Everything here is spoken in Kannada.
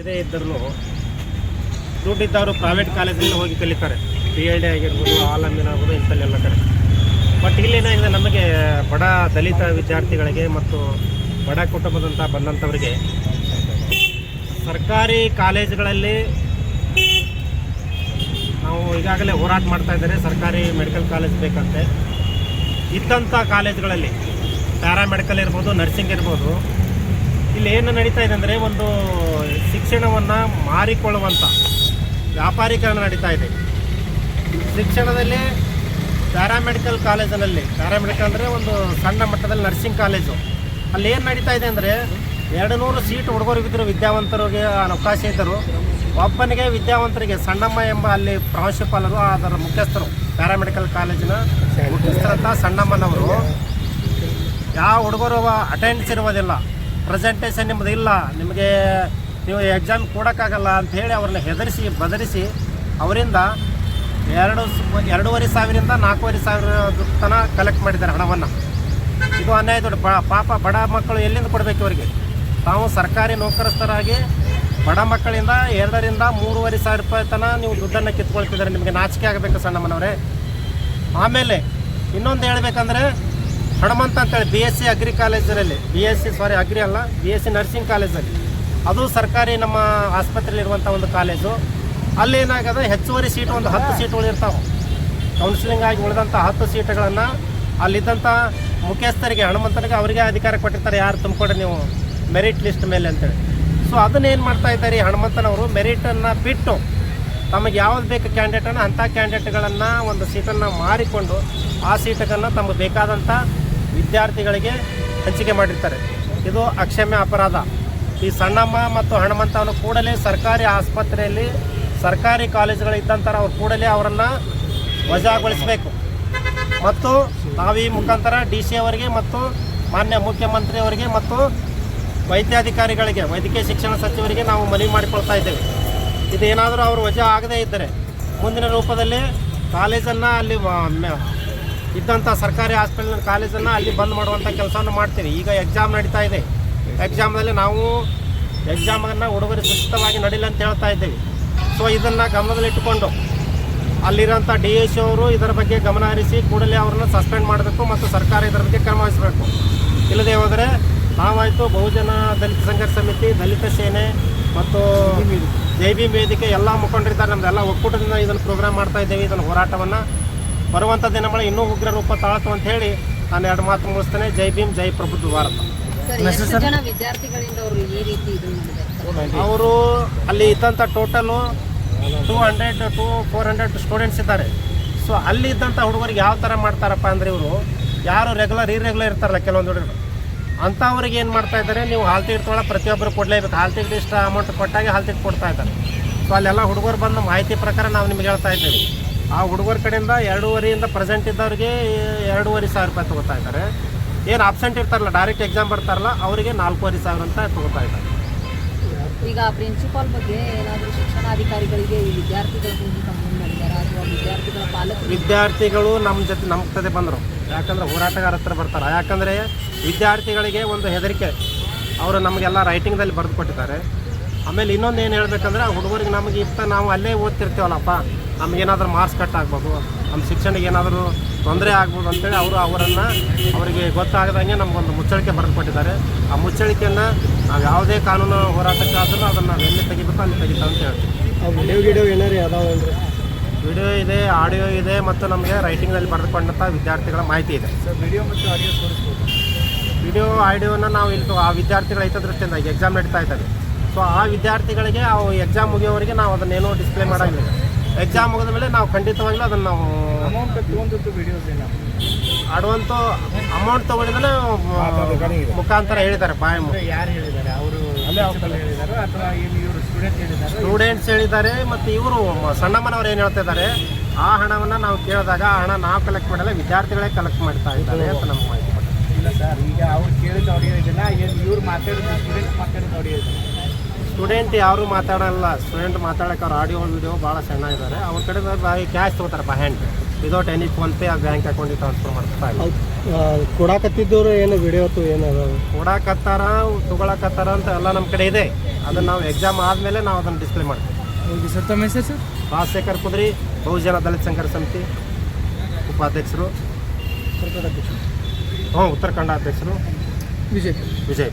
ಇದೇ ಇದ್ದರೂ ದುಡ್ಡಿದ್ದವರು ಪ್ರೈವೇಟ್ ಕಾಲೇಜಲ್ಲಿ ಹೋಗಿ ಕಲಿತಾರೆ. ಪಿ ಎಲ್ ಡಿ ಆಗಿರ್ಬೋದು ಆಲಂಬಿನ ಆಗ್ಬೋದು ಇಂಥಲ್ಲೆಲ್ಲ ಕಡೆ. ಬಟ್ ಇಲ್ಲೇನಾಗಿದೆ ನಮಗೆ ಬಡ ದಲಿತ ವಿದ್ಯಾರ್ಥಿಗಳಿಗೆ ಮತ್ತು ಬಡ ಕುಟುಂಬದಂಥ ಬಂದಂಥವರಿಗೆ ಸರ್ಕಾರಿ ಕಾಲೇಜುಗಳಲ್ಲಿ ನಾವು ಈಗಾಗಲೇ ಹೋರಾಟ ಮಾಡ್ತಾ ಇದ್ದಾರೆ. ಸರ್ಕಾರಿ ಮೆಡಿಕಲ್ ಕಾಲೇಜ್ ಬೇಕಂತೆ. ಇದ್ದಂಥ ಕಾಲೇಜುಗಳಲ್ಲಿ ಪ್ಯಾರಾಮೆಡಿಕಲ್ ಇರ್ಬೋದು ನರ್ಸಿಂಗ್ ಇರ್ಬೋದು, ಇಲ್ಲಿ ಏನು ನಡೀತಾ ಇದೆ ಅಂದರೆ ಒಂದು ಶಿಕ್ಷಣವನ್ನು ಮಾರಿಕೊಳ್ಳುವಂಥ ವ್ಯಾಪಾರೀಕರಣ ನಡೀತಾ ಇದೆ. ಶಿಕ್ಷಣದಲ್ಲಿ ಪ್ಯಾರಾಮೆಡಿಕಲ್ ಕಾಲೇಜಿನಲ್ಲಿ ಪ್ಯಾರಾಮೆಡಿಕಲ್ ಅಂದರೆ ಒಂದು ಸಣ್ಣ ಮಟ್ಟದಲ್ಲಿ ನರ್ಸಿಂಗ್ ಕಾಲೇಜು. ಅಲ್ಲಿ ಏನು ನಡೀತಾ ಇದೆ ಅಂದರೆ ಎರಡು ನೂರು ಸೀಟ್ ಹುಡುಗರಿಗಿದ್ದರು ವಿದ್ಯಾವಂತರಿಗೆ ಅವಕಾಶ ಇದ್ದರು. ಒಬ್ಬನಿಗೆ ವಿದ್ಯಾವಂತರಿಗೆ ಸಣ್ಣಮ್ಮ ಎಂಬ ಅಲ್ಲಿ ಪ್ರಾಂಶುಪಾಲರು, ಅದರ ಮುಖ್ಯಸ್ಥರು, ಪ್ಯಾರಾಮೆಡಿಕಲ್ ಕಾಲೇಜಿನ ಮುಖ್ಯಸ್ಥರಂತ ಸಣ್ಣಮ್ಮನವರು. ಯಾವ ಹುಡುಗರು ಅಟೆಂಡ್ಸ್ ಇರುವುದಿಲ್ಲ, ಪ್ರೆಸೆಂಟೇಷನ್ ನಿಮ್ಮದು ಇಲ್ಲ ನಿಮಗೆ ನೀವು ಎಕ್ಸಾಮ್ ಕೊಡೋಕ್ಕಾಗಲ್ಲ ಅಂತ ಹೇಳಿ ಅವ್ರನ್ನ ಹೆದರಿಸಿ, ಬದರಿಸಿ ಅವರಿಂದ ಎರಡು ಎರಡೂವರೆ ಸಾವಿರದಿಂದ ನಾಲ್ಕೂವರೆ ಸಾವಿರ ತನ ಕಲೆಕ್ಟ್ ಮಾಡಿದ್ದಾರೆ ಹಣವನ್ನು. ಇದು ಅನ್ಯಾಯ ದೊಡ್ಡ ಪಾಪ ಬಡ ಮಕ್ಕಳು ಎಲ್ಲಿಂದ ಕೊಡಬೇಕು ಇವರಿಗೆ ತಾವು ಸರ್ಕಾರಿ ನೌಕರಸ್ಥರಾಗಿ ಬಡ ಮಕ್ಕಳಿಂದ ಎರಡರಿಂದ ಮೂರುವರೆ ಸಾವಿರ ರೂಪಾಯಿ ತನಕ ನೀವು ದುಡ್ಡನ್ನು ಕಿತ್ಕೊಳ್ತಿದ್ದಾರೆ, ನಿಮಗೆ ನಾಚಿಕೆ ಆಗಬೇಕು ಸಣ್ಣಮ್ಮನವರೇ. ಆಮೇಲೆ ಇನ್ನೊಂದು ಹೇಳಬೇಕಂದ್ರೆ ಹಣಮಂತ ಅಂತೇಳಿ ಬಿ ಎಸ್ ಸಿ ಅಗ್ರಿ ಕಾಲೇಜಲ್ಲಿ B S C sorry agri ಅಲ್ಲ ಬಿ ಎಸ್ ಸಿ ನರ್ಸಿಂಗ್ ಕಾಲೇಜಲ್ಲಿ ಅದು ಸರ್ಕಾರಿ ನಮ್ಮ ಆಸ್ಪತ್ರೆಯಲ್ಲಿ ಇರುವಂಥ ಒಂದು ಕಾಲೇಜು. ಅಲ್ಲಿ ಏನಾಗದೆ ಹೆಚ್ಚುವರಿ ಸೀಟ್ ಒಂದು ಹತ್ತು ಸೀಟ್ಗಳು ಇರ್ತಾವೆ. ಕೌನ್ಸಿಲಿಂಗ್ ಆಗಿ ಉಳಿದಂಥ ಹತ್ತು ಸೀಟ್ಗಳನ್ನು ಅಲ್ಲಿದ್ದಂಥ ಮುಖ್ಯಸ್ಥರಿಗೆ ಹಣಮಂತನಿಗೆ ಅವರಿಗೆ ಅಧಿಕಾರ ಕೊಟ್ಟಿರ್ತಾರೆ. ಯಾರು ತುಂಬಿಕೊಡ್ರಿ ನೀವು ಮೆರಿಟ್ ಲಿಸ್ಟ್ ಮೇಲೆ ಅಂತೇಳಿ. ಸೊ ಅದನ್ನೇನು ಮಾಡ್ತಾ ಇದ್ದಾರೆ ಈ ಹನುಮಂತನವರು? ಮೆರಿಟನ್ನು ಬಿಟ್ಟು ತಮಗೆ ಯಾವ್ದು ಬೇಕು ಕ್ಯಾಂಡಿಡೇಟನ್ನು ಅಂಥ ಕ್ಯಾಂಡಿಡೇಟ್ಗಳನ್ನು ಒಂದು ಸೀಟನ್ನು ಮಾರಿಕೊಂಡು ಆ ಸೀಟನ್ನು ತಮಗೆ ಬೇಕಾದಂಥ ವಿದ್ಯಾರ್ಥಿಗಳಿಗೆ ಹಂಚಿಕೆ ಮಾಡಿರ್ತಾರೆ. ಇದು ಅಕ್ಷಮ್ಯ ಅಪರಾಧ. ಈ ಸಣ್ಣಮ್ಮ ಮತ್ತು ಹನುಮಂತವನ್ನು ಕೂಡಲೇ ಸರ್ಕಾರಿ ಆಸ್ಪತ್ರೆಯಲ್ಲಿ, ಸರ್ಕಾರಿ ಕಾಲೇಜುಗಳು ಇದ್ದಂಥರ ಅವ್ರು ಕೂಡಲೇ ಅವರನ್ನು ವಜಾಗೊಳಿಸಬೇಕು. ಮತ್ತು ನಾವು ಈ ಮುಖಾಂತರ ಡಿ ಸಿ ಅವರಿಗೆ ಮತ್ತು ಮಾನ್ಯ ಮುಖ್ಯಮಂತ್ರಿಯವರಿಗೆ ಮತ್ತು ವೈದ್ಯಾಧಿಕಾರಿಗಳಿಗೆ, ವೈದ್ಯಕೀಯ ಶಿಕ್ಷಣ ಸಚಿವರಿಗೆ ನಾವು ಮನವಿ ಮಾಡಿಕೊಳ್ತಾ ಇದ್ದೇವೆ. ಇದೇನಾದರೂ ಅವರು ವಜಾ ಆಗದೇ ಇದ್ದರೆ ಮುಂದಿನ ರೂಪದಲ್ಲಿ ಕಾಲೇಜನ್ನು ಅಲ್ಲಿ ಇದ್ದಂಥ ಸರ್ಕಾರಿ ಹಾಸ್ಪಿಟಲ್ ಕಾಲೇಜನ್ನು ಅಲ್ಲಿ ಬಂದ್ ಮಾಡುವಂಥ ಕೆಲಸವನ್ನು ಮಾಡ್ತೀವಿ. ಈಗ ಎಕ್ಸಾಮ್ ನಡೀತಾ ಇದೆ. ಎಕ್ಸಾಮ್ನಲ್ಲಿ ನಾವು ಎಕ್ಸಾಮನ್ನು ಹುಡುಗರು ಸುಸ್ಥವಾಗಿ ನಡೀಲಿ ಅಂತ ಹೇಳ್ತಾ ಇದ್ದೇವೆ. ಸೊ ಇದನ್ನು ಗಮನದಲ್ಲಿಟ್ಟುಕೊಂಡು ಅಲ್ಲಿರೋಂಥ ಡಿ ಎಸ್ ಅವರು ಇದರ ಬಗ್ಗೆ ಗಮನ ಹರಿಸಿ ಕೂಡಲೇ ಅವರನ್ನು ಸಸ್ಪೆಂಡ್ ಮಾಡಬೇಕು ಮತ್ತು ಸರ್ಕಾರ ಇದರ ಬಗ್ಗೆ ಕ್ರಮ ವಹಿಸಬೇಕು. ಇಲ್ಲದೆ ಹೋದರೆ ನಾವಾಯಿತು ಬಹುಜನ ದಲಿತ ಸಂಘರ್ಷ ಸಮಿತಿ, ದಲಿತ ಸೇನೆ ಮತ್ತು ಜೈ ಭೀಮ್ ವೇದಿಕೆ ಎಲ್ಲ ಮುಖಂಡರಿದ್ದಾರೆ. ನಮ್ದೆಲ್ಲ ಒಕ್ಕೂಟದಿಂದ ಇದನ್ನು ಪ್ರೋಗ್ರಾಮ್ ಮಾಡ್ತಾ ಇದ್ದೇವೆ, ಇದನ್ನು ಹೋರಾಟವನ್ನು. ಬರುವಂಥ ದಿನಗಳ ಇನ್ನೂ ಉಗ್ರ ರೂಪ ತಾಳ್ತು ಅಂತ ಹೇಳಿ ನಾನು ಎರಡು ಮಾತು ಮುಗಿಸ್ತೇನೆ. ಜೈ ಭೀಮ್, ಜೈ ಪ್ರಭುತ್ವ ಭಾರತ. ಸರ್ ಜನ ವಿದ್ಯಾರ್ಥಿಗಳಿಂದ ಅವರು ಈ ರೀತಿ ಇದು ಅವರು ಅಲ್ಲಿ ಇದ್ದಂಥ total two hundred to four hundred students ಇದ್ದಾರೆ. ಸೊ ಅಲ್ಲಿ ಇದ್ದಂಥ ಹುಡುಗರಿಗೆ ಯಾವ ಥರ ಮಾಡ್ತಾರಪ್ಪ ಅಂದರೆ ಇವರು ಯಾರು ರೆಗ್ಯುಲರ್ ಇರೆಗ್ಯುಲರ್ ಇರ್ತಾರಲ್ಲ ಕೆಲವೊಂದು ಹುಡುಗರು. ಅಂಥವ್ರಿಗೆ ಏನು ಮಾಡ್ತಾ ಇದ್ದಾರೆ ನೀವು ಹಾಲ್ ಟಿಕೆಟ್ ತೊಗೊಳ ಪ್ರತಿಯೊಬ್ಬರು ಕೊಡಲೇಬೇಕು ಹಾಲ್ ಟಿಕೆಟ್ ಇಷ್ಟು ಅಮೌಂಟ್ ಕೊಟ್ಟಾಗ ಹಾಲ್ ಟಿಕೆಟ್ ಕೊಡ್ತಾ ಇದ್ದಾರೆ. ಸೊ ಅಲ್ಲೆಲ್ಲ ಹುಡುಗರು ಬಂದು ಮಾಹಿತಿ ಪ್ರಕಾರ ನಾವು ನಿಮ್ಗೆ ಹೇಳ್ತಾ ಇದ್ದೀವಿ. ಆ ಹುಡುಗರ ಕಡೆಯಿಂದ ಎರಡೂವರೆಯಿಂದ ಪ್ರೆಸೆಂಟ್ ಇದ್ದವ್ರಿಗೆ ಎರಡೂವರೆ ಸಾವಿರ ರೂಪಾಯಿ ತೊಗೋತಾ ಇದ್ದಾರೆ. ಏನು ಆಬ್ಸೆಂಟ್ ಇರ್ತಾರಲ್ಲ ಡೈರೆಕ್ಟ್ ಎಕ್ಸಾಮ್ ಬರ್ತಾರಲ್ಲ ಅವರಿಗೆ ನಾಲ್ಕೂವರೆ ಸಾವಿರ ಅಂತ ತಗೋತಾ ಇದ್ದಾರೆ. ಈಗ ಪ್ರಿನ್ಸಿಪಾಲ್ ಬಗ್ಗೆ ಏನಾದರೂ ಶಿಕ್ಷಣಾಧಿಕಾರಿಗಳಿಗೆ ಈ ವಿದ್ಯಾರ್ಥಿಗಳ ಬಗ್ಗೆ ಕಂಪ್ಲೇಂಟ್ ಮಾಡಿದ್ದಾರೆ? ಅಥವಾ ವಿದ್ಯಾರ್ಥಿಗಳ ಪಾಲಕರು? ವಿದ್ಯಾರ್ಥಿಗಳು ನಮ್ಮ ಜೊತೆ ನಮ್ಮ ಜೊತೆ ಬಂದರು. ಯಾಕಂದ್ರೆ ಹೋರಾಟಗಾರ ಹತ್ರ ಬರ್ತಾರೆ. ಯಾಕಂದರೆ ವಿದ್ಯಾರ್ಥಿಗಳಿಗೆ ಒಂದು ಹೆದರಿಕೆ. ಅವರು ನಮಗೆಲ್ಲ ರೈಟಿಂಗ್ದಲ್ಲಿ ಬರೆದು ಕೊಟ್ಟಿದ್ದಾರೆ. ಆಮೇಲೆ ಇನ್ನೊಂದು ಏನು ಹೇಳ್ಬೇಕಂದ್ರೆ ಆ ಹುಡುಗರಿಗೆ ನಮಗೆ ಇತ್ತ ನಾವು ಅಲ್ಲೇ ಓದ್ತಿರ್ತೀವಲ್ಲಪ್ಪ ನಮಗೇನಾದ್ರೂ ಮಾರ್ಕ್ಸ್ ಕಟ್ ಆಗ್ಬೋದು ನಮ್ಮ ಶಿಕ್ಷಣಕ್ಕೆ ಏನಾದರೂ ತೊಂದರೆ ಆಗ್ಬೋದು ಅಂತೇಳಿ ಅವರು ಅವರನ್ನು ಅವರಿಗೆ ಗೊತ್ತಾಗದಂಗೆ ನಮಗೊಂದು ಮುಚ್ಚಳಿಕೆ ಬರೆದು ಕೊಟ್ಟಿದ್ದಾರೆ ಆ ಮುಚ್ಚಳಿಕೆಯನ್ನು ನಾವು ಯಾವುದೇ ಕಾನೂನು ಹೋರಾಟಕ್ಕಾದರೂ ಅದನ್ನು ನಾವು ಎಲ್ಲಿ ತೆಗಿಬೇಕು ಅಲ್ಲಿ ತೆಗಿತಾ ಅಂತ ಹೇಳ್ತೀವಿ. ವಿಡಿಯೋ ಗಿಡಿಯೋ ಏನಾರು ಯಾವ್ದಾವಲ್ರಿ ವಿಡಿಯೋ ಇದೆ ಆಡಿಯೋ ಇದೆ ಮತ್ತು ನಮಗೆ ರೈಟಿಂಗ್ನಲ್ಲಿ ಬರೆದುಕೊಂಡಂಥ ವಿದ್ಯಾರ್ಥಿಗಳ ಮಾಹಿತಿ ಇದೆ. ಸರ್ ವಿಡಿಯೋ ಮತ್ತು ಆಡಿಯೋ ತೋರಿಸ್ಬೋದು. ವಿಡಿಯೋ ಆಡಿಯೋನ ನಾವು ಇಲ್ಲಿ ಆ ವಿದ್ಯಾರ್ಥಿಗಳ ಹಿತದೃಷ್ಟಿಯಿಂದ ಎಕ್ಸಾಮ್ ನಡೀತಾ ಇದ್ದಾವೆ. ಸೊ ಆ ವಿದ್ಯಾರ್ಥಿಗಳಿಗೆ ಆ ಎಕ್ಸಾಮ್ ಮುಗಿಯೋವರೆಗೆ ನಾವು ಅದನ್ನೇನು ಡಿಸ್ಪ್ಲೇ ಮಾಡೋಂಗಿಲ್ಲ. ಎಕ್ಸಾಮ್ ಮುಗಿದ ಮೇಲೆ ನಾವು ಖಂಡಿತವಾಗ್ಲೂ ಅದನ್ನು ನಾವು ಅಮೌಂಟ್ ತೊಗೊಂಡಿದ್ದು ವಿಡಿಯೋಸ್ ಅಮೌಂಟ್ ತಗೊಂಡಿದ್ರೆ ಮುಖಾಂತರ ಹೇಳಿದ್ದಾರೆ ಬಾಯ್ ಯಾರು ಹೇಳಿದ್ದಾರೆ? ಅವರು ಅಥವಾ ಇವರು ಸ್ಟೂಡೆಂಟ್ಸ್ ಹೇಳಿದ್ದಾರೆ? ಮತ್ತು ಇವರು ಸಣ್ಣಮ್ಮನವ್ರು ಏನು ಹೇಳ್ತಾ ಇದ್ದಾರೆ ಆ ಹಣವನ್ನು ನಾವು ಕೇಳಿದಾಗ ಆ ಹಣ ನಾವು ಕಲೆಕ್ಟ್ ಮಾಡಲ್ಲ ವಿದ್ಯಾರ್ಥಿಗಳೇ ಕಲೆಕ್ಟ್ ಮಾಡ್ತಾ ಇದ್ದಾರೆ ಅಂತ ನಮ್ಮ ಮಾಹಿತಿ ಇಲ್ಲ ಸರ್ ಈಗ ಅವ್ರು ಕೇಳಿದ್ದು ಏನು ಇವ್ರು ಮಾತಾಡಿದ್ರು ಸ್ಟೂಡೆಂಟ್ಸ್ ಮಾತಾಡಿದ ಆಡಿಯೋ ಇದನ್ನ ಸ್ಟೂಡೆಂಟ್ ಯಾರು ಮಾತಾಡಲ್ಲ. ಸ್ಟೂಡೆಂಟ್ ಮಾತಾಡಕ್ಕೆ ಅವ್ರು ಆಡಿಯೋ ವಿಡಿಯೋ ಭಾಳ ಸಣ್ಣ ಇದ್ದಾರೆ ಅವ್ರ ಕಡೆ ಬಾಯಿ ಕ್ಯಾಶ್ ತಗೋತಾರೆ by hand without any PhonePe ಆ ಬ್ಯಾಂಕ್ ಅಕೌಂಟಿಗೆ ಟ್ರಾನ್ಸ್ಫರ್ ಮಾಡ್ತಾರೆ ಕೊಡಾಕತ್ತಿದ್ದವರು ಏನು ವಿಡಿಯೋ ಏನು ಕೊಡಾಕತ್ತಾರ ತೊಗೊಳಕತ್ತಾರ ಅಂತ ಎಲ್ಲ ನಮ್ಮ ಕಡೆ ಇದೆ. ಅದನ್ನು ನಾವು ಎಕ್ಸಾಮ್ ಆದಮೇಲೆ ನಾವು ಅದನ್ನು ಡಿಸ್ಪ್ಲೇ ಮಾಡ್ತೀವಿ. Okay sir. ತಮ್ಮ ಹೆಸರು ಸರ್? ರಾಜಶೇಖರ್ ಕುದ್ರಿ ಬಹುಜನ ದಲಿತ ಸಂಘರ್ಷ ಸಮಿತಿ ಉಪಾಧ್ಯಕ್ಷರು. ಹ್ಞೂ ಉತ್ತರ ಕನ್ನಡ ಅಧ್ಯಕ್ಷರು. ವಿಜಯ್. ವಿಜಯ್.